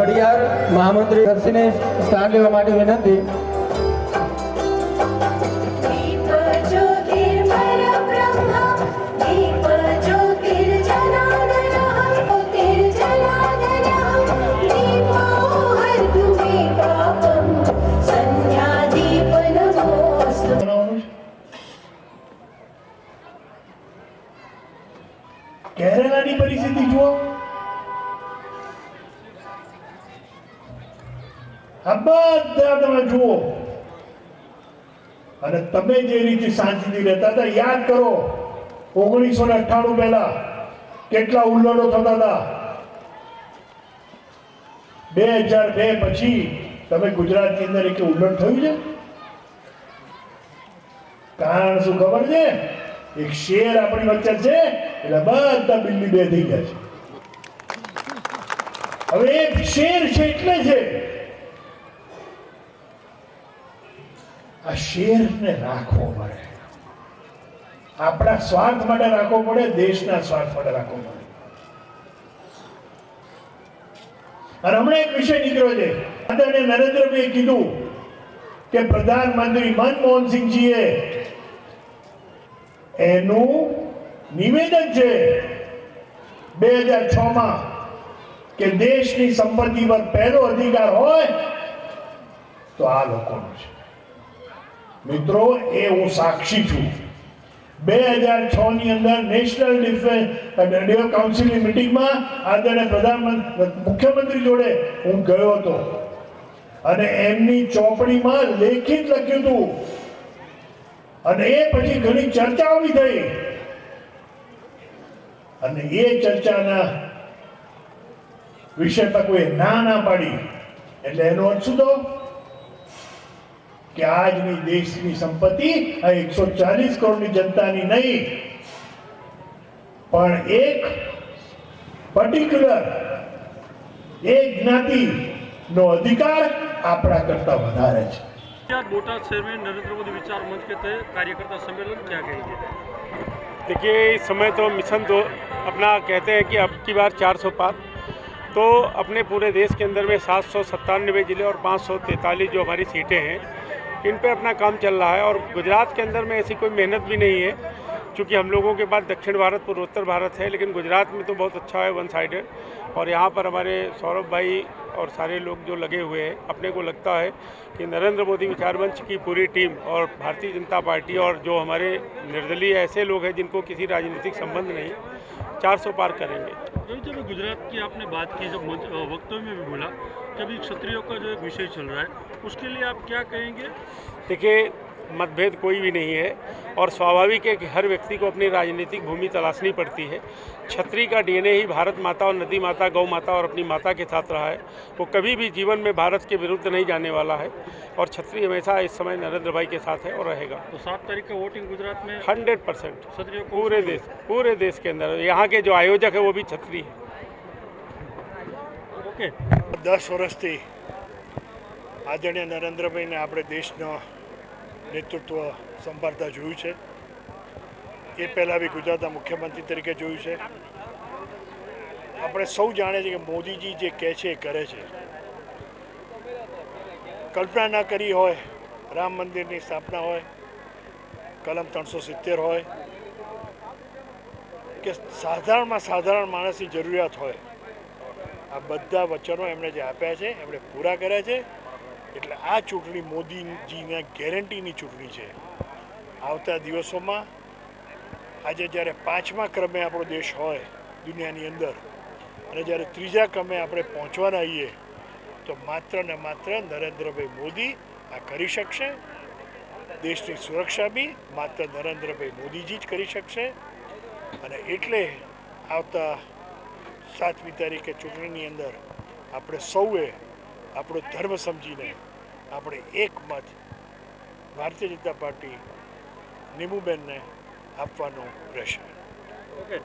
રમેશભાઈ મહામંત્રી દર્શીને સ્થાન લેવા માટે વિનંતી. આ બધા તમે જુઓ. અને તમે જે રીતે શાંતિથી રહેતા હતા, યાદ કરો, ઓગણીસો ને અઠ્ઠાણું પહેલા કેટલા ઉલ્લડો થતા હતા. બે હજાર બે પછી તમે ગુજરાતની અંદર એક ઉલ્લડ થયું છે? કારણ શું ખબર છે? એક શેર આપણી વચ્ચે છે, એટલે બધા બિલ્લી બે થઈ ગયા છે. હવે એક શેર છે, એટલે છે. આ શેરને રાખવો પડે. આપણા સ્વાર્થ માટે રાખવો પડે, દેશના સ્વાર્થ માટે રાખવો પડે. અને હમણાં એક વિષય નીકળ્યો છે. આદરણીય નરેન્દ્રભાઈએ કીધું કે પ્રધાનમંત્રી મનમોહનસિંહજીએ એનું નિવેદન છે બે હજાર છ માં કે દેશની સંપત્તિ પર પહેલો અધિકાર હોય તો આ લોકોનો છે. મિત્રો, એ હું સાક્ષી છું. બે હજાર છ ની અંદર નેશનલ ડિફેન્સ કાઉન્સિલની મિટિંગમાં આદરણીય પ્રધાનમંત્રી મુખ્યમંત્રી જોડે હું ગયો હતો. અને એમની ચોપડીમાં લેખિત લખ્યું હતું. અને એ પછી ઘણી ચર્ચાઓ બી થઈ. અને એ ચર્ચાના વિષય પર કોઈ ના ના પાડી. એટલે એનો અર્થ શું કે આજની દેશની સંપત્તિ આ એકસો ચાલીસ કરોડની જનતાની નહીં પણ એક પર્ટિક્યુલર એક જ્ઞાતિનો અધિકાર આપણા કરતા વધારે છે क्या बोटाद शहर में नरेंद्र मोदी विचार मंच के तहत कार्यकर्ता सम्मेलन क्या कहेंगे देखिए इस समय तो मिशन दो अपना कहते हैं कि अब की बार 400 पार तो अपने पूरे देश के अंदर में सात सौ सत्तानवे जिले और पाँच सौ तैंतालीस जो हमारी सीटें हैं इन पर अपना काम चल रहा है और गुजरात के अंदर में ऐसी कोई मेहनत भी नहीं है, क्योंकि हम लोगों के पास दक्षिण भारत, पूर्वोत्तर भारत है, लेकिन गुजरात में तो बहुत अच्छा है वन साइडेड और यहाँ पर हमारे सौरभ भाई और सारे लोग जो लगे हुए हैं अपने को लगता है कि नरेंद्र मोदी विचार मंच की पूरी टीम और भारतीय जनता पार्टी और जो हमारे निर्दलीय ऐसे लोग हैं जिनको किसी राजनीतिक संबंध नहीं 400 पार करेंगे। जब गुजरात की आपने बात की जब वक्तव्य में भी बोला कि अभी क्षत्रियों का जो एक विषय चल रहा है उसके लिए आप क्या कहेंगे? देखिए मतभेद कोई भी नहीं है और स्वाभाविक है कि हर व्यक्ति को अपनी राजनीतिक भूमि तलाशनी पड़ती है छत्री का डीएनए ही भारत माता और नदी माता गौ माता और अपनी माता के साथ रहा है वो कभी भी जीवन में भारत के विरुद्ध नहीं जाने वाला है और छत्री हमेशा इस समय नरेंद्र भाई के साथ है और रहेगा तो सात तारीख का वोटिंग गुजरात में हंड्रेड परसेंट क्षत्रियों को पूरे देश पूरे देश के अंदर यहाँ के जो आयोजक है वो भी छत्री है ओके દસ વર્ષથી આદરણીય નરેન્દ્રભાઈને આપણે દેશનો નેતૃત્વ સંભાળતા જોયું છે. એ પહેલાં બી ગુજરાતના મુખ્યમંત્રી તરીકે જોયું છે. આપણે સૌ જાણીએ છીએ કે મોદીજી જે કહે છે એ કરે છે. કલ્પના ના કરી હોય, રામ મંદિરની સ્થાપના હોય, કલમ ત્રણસો સિત્તેર હોય, કે સાધારણમાં સાધારણ માણસની જરૂરિયાત હોય, આ બધા વચનો એમણે જે આપ્યા છે, એમણે પૂરા કર્યા છે. એટલે આ ચૂંટણી મોદીજીના ગેરંટીની ચૂંટણી છે. આવતા દિવસોમાં આજે જ્યારે પાંચમા ક્રમે આપણો દેશ હોય દુનિયાની અંદર અને જ્યારે ત્રીજા ક્રમે આપણે પહોંચવાના આવીએ, તો માત્ર ને માત્ર નરેન્દ્રભાઈ મોદી આ કરી શકશે. દેશની સુરક્ષા બી માત્ર નરેન્દ્રભાઈ મોદીજી જ કરી શકશે. અને એટલે આવતા સાતમી તારીખે ચૂંટણીની અંદર આપણે સૌએ આપણો ધર્મ સમજીને આપણે એક મત ભારતીય જનતા પાર્ટી નીમુબેનને આપવાનો રહેશે ओके